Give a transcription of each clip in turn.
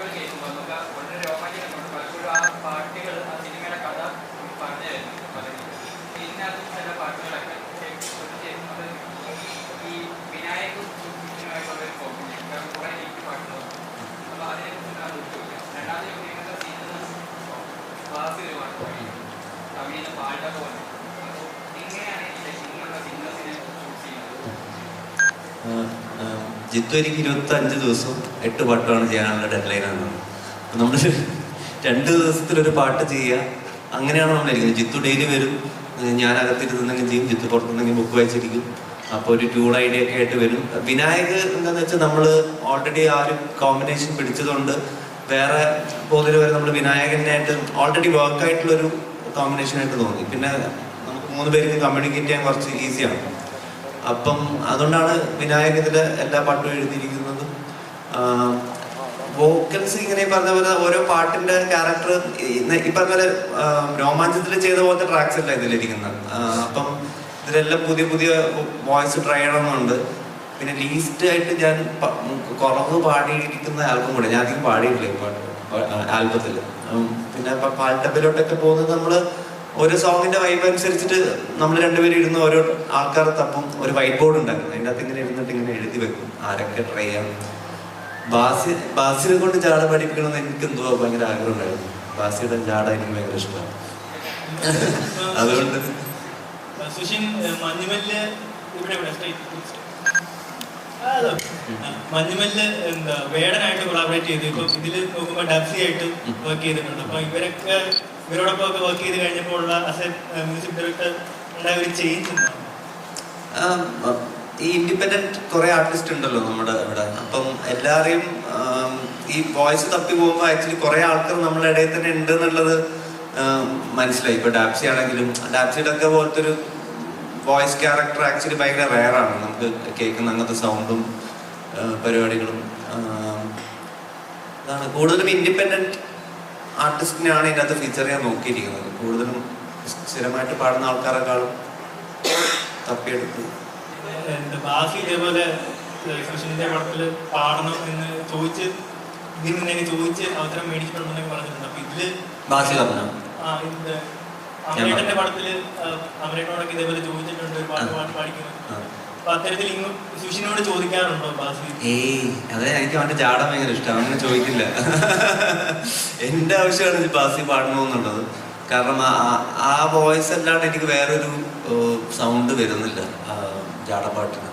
പാട്ടുകൾ കേൾക്കുമ്പോൾ നമുക്ക് വളരെ രോമാഞ്ചികമാണ് പലപ്പോഴും ആ ആ സിനിമയുടെ കഥ പറഞ്ഞു തരുന്നു. പലരും ഇതിനകത്ത് ചില പാട്ടുകളൊക്കെ ചെയ്യുന്നത് ഈ ഒരു കോമ്പിനേഷൻ. കാരണം കുറേ എനിക്ക് പാട്ടുകളുണ്ട് അപ്പോൾ അതിനെക്കുറിച്ചാണ് ചോദിക്കുക രണ്ടാമത് ചോദിക്കുന്നത് സിനിമ വാസിലുമാണ് തമിഴിൽ നിന്ന് പാടുക പോലെ. അപ്പോൾ ജിത്തു എനിക്ക് ഇരുപത്തി അഞ്ച് ദിവസം എട്ട് പാട്ടാണ് ചെയ്യാനുള്ള ഡെഡ് ആണ്. നമ്മൾ രണ്ട് ദിവസത്തിലൊരു പാട്ട് ചെയ്യുക. അങ്ങനെയാണ് നമ്മളിരിക്കുന്നത് ജിത്തു ഡെയിലി വരും. ഞാൻ അകത്തിരുന്നെങ്കിൽ ചെയ്യും. ജിത്തു പുറത്തുനിന്നെങ്കിൽ ബുക്ക് വായിച്ചിരിക്കും. അപ്പോൾ ഒരു ട്യൂൺ ഐഡിയ ഒക്കെ ആയിട്ട് വരും. വിനായക് എന്താണെന്ന് വെച്ചാൽ നമ്മൾ ഓൾറെഡി ആ ഒരു കോമ്പിനേഷൻ പിടിച്ചതുകൊണ്ട് വേറെ പോകുന്നതിൽ വരെ നമ്മൾ വിനായകനായിട്ട് ഓൾറെഡി വർക്കായിട്ടുള്ളൊരു കോമ്പിനേഷൻ ആയിട്ട് തോന്നി. പിന്നെ നമുക്ക് മൂന്ന് പേർക്ക് കമ്മ്യൂണിക്കേറ്റ് ചെയ്യാൻ കുറച്ച് ഈസിയാണ് അപ്പം അതുകൊണ്ടാണ് വിനായകൻ ഇതിൽ എല്ലാ പാട്ടും എഴുതിയിരിക്കുന്നത്. വോക്കൽസ് ഇങ്ങനെ പറഞ്ഞ പോലെ ഓരോ പാട്ടിന്റെ ക്യാരക്ടർ ഈ പറഞ്ഞ പോലെ രോമാഞ്ചത്തിൽ ചെയ്ത പോലത്തെ ട്രാക്സ് അല്ല ഇതിലിരിക്കുന്നത്. അപ്പം ഇതിലെല്ലാം പുതിയ പുതിയ വോയിസ് ട്രൈ ചെയ്യണമെന്നുണ്ട്. പിന്നെ ലീസ്റ്റ് ആയിട്ട് ഞാൻ കുറവ് പാടിയിരിക്കുന്ന ആൽബം കൂടെ ഞാൻ അധികം പാടിയിട്ടില്ല പാട്ട് ആൽബത്തിൽ പിന്നെ പാൽട്ടപ്പിലോട്ടൊക്കെ പോകുന്നത് നമ്മൾ ഓരോ സോങ്ങിന്റെ വൈബ് അനുസരിച്ചിട്ട് നമ്മൾ രണ്ടുപേരും ഇരുന്ന് ഓരോ ആൾക്കാർ തപ്പും ഒരു വൈറ്റ് ബോർഡ് ഉണ്ടാക്കും അതിന്റെ അകത്ത് ഇങ്ങനെ ഇരുന്നിട്ട് ഇങ്ങനെ എഴുതി വെക്കും. ആരൊക്കെ ട്രൈ ചെയ്യാം. ബാസി ബാസിനെ കൊണ്ട് ചാട പഠിപ്പിക്കണമെന്ന് എനിക്ക് എന്തോ ഭയങ്കര ആഗ്രഹം ഉണ്ടായിരുന്നു. ബാസിയുടെ ജാട എനിക്ക് ഭയങ്കര ഇഷ്ടമാണ്. അതുകൊണ്ട് മഞ്ഞുമല്ല് എന്താ വേടനായിട്ട് കൊളാബറേറ്റ് ചെയ്ത്. ഇപ്പൊ ഇതിൽ നോക്കുമ്പോൾ ഡബ്സി ആയിട്ട് വർക്ക് ചെയ്തിട്ടുണ്ട്. അപ്പൊ ഇവരൊക്കെ ഇവരോടൊപ്പം ഒക്കെ വർക്ക് ചെയ്ത് കഴിഞ്ഞപ്പോൾ ഒരു ചേഞ്ച് ഈ ഇൻഡിപെൻഡന്റ് കുറെ ആർട്ടിസ്റ്റ് ഉണ്ടല്ലോ നമ്മുടെ ഇവിടെ. അപ്പം എല്ലാവരെയും ഈ വോയിസ് തപ്പി പോകുമ്പോൾ ആക്ച്വലി കുറെ ആൾക്കാർ നമ്മുടെ ഇടയിൽ തന്നെ ഉണ്ട് എന്നുള്ളത് മനസ്സിലായി. ഇപ്പൊ ഡാപ്സി ആണെങ്കിലും ഡാപ്സിയുടെ ഒക്കെ പോലത്തെ ഒരു വോയിസ് ക്യാരക്ടർ ആക്ച്വലി ഭയങ്കര ആണ്. നമുക്ക് കേൾക്കുന്ന അങ്ങനത്തെ സൗണ്ടും പരിപാടികളും അതാണ് കൂടുതലും ഇൻഡിപെൻഡന്റ് ആർട്ടിസ്റ്റിനെയാണ് ഇതിനകത്ത് ഫീച്ചർ ചെയ്യാൻ നോക്കിയിരിക്കുന്നത്. കൂടുതലും സ്ഥിരമായിട്ട് പാടുന്ന ആൾക്കാരെക്കാളും തപ്പിയെടുത്ത്. ബാസി ഇതേപോലെ കൃഷ്ണന്റെ പടത്തിൽ പാടണം എന്ന് ചോദിച്ച് മുന്നേ ചോദിച്ച് അവസരം മേടിച്ചിട്ടുണ്ടെന്നൊക്കെ പറഞ്ഞിട്ടുണ്ട്. അപ്പൊ ഇതിൽ ബാസി പറഞ്ഞു? ആ ഇത് അമരേട്ടന്റെ പടത്തിൽ അമരേട്ടനോടൊക്കെ ഇതേപോലെ ചോദിച്ചിട്ടുണ്ട് പാട്ട് പാട്ട് പാടിക്കുന്നത് ഏയ് അതെ എനിക്ക് അവന്റെ ചാടാൻ ഭയങ്കര ഇഷ്ടമാണ് അങ്ങനെ ചോദിക്കില്ല. എന്റെ ആവശ്യമാണ് ബാസി പാടണമെന്നുള്ളത് കാരണം ആ- വോയിസ് അല്ലാണ്ട് എനിക്ക് വേറൊരു സൗണ്ട് വരുന്നില്ല ജാടപ്പാട്ടിന്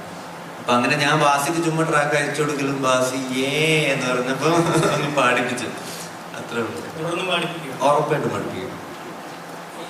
അപ്പൊ അങ്ങനെ ഞാൻ ബാസിക്ക് ചുമ്മാ ട്രാക്ക് അയച്ചു കൊടുക്കലും ബാസി ഏ എന്ന് പറഞ്ഞപ്പോ അങ്ങ് പാടിപ്പിച്ചു. അത്രേ ഉള്ളൂ. ഉറപ്പായിട്ടും പഠിപ്പിക്കും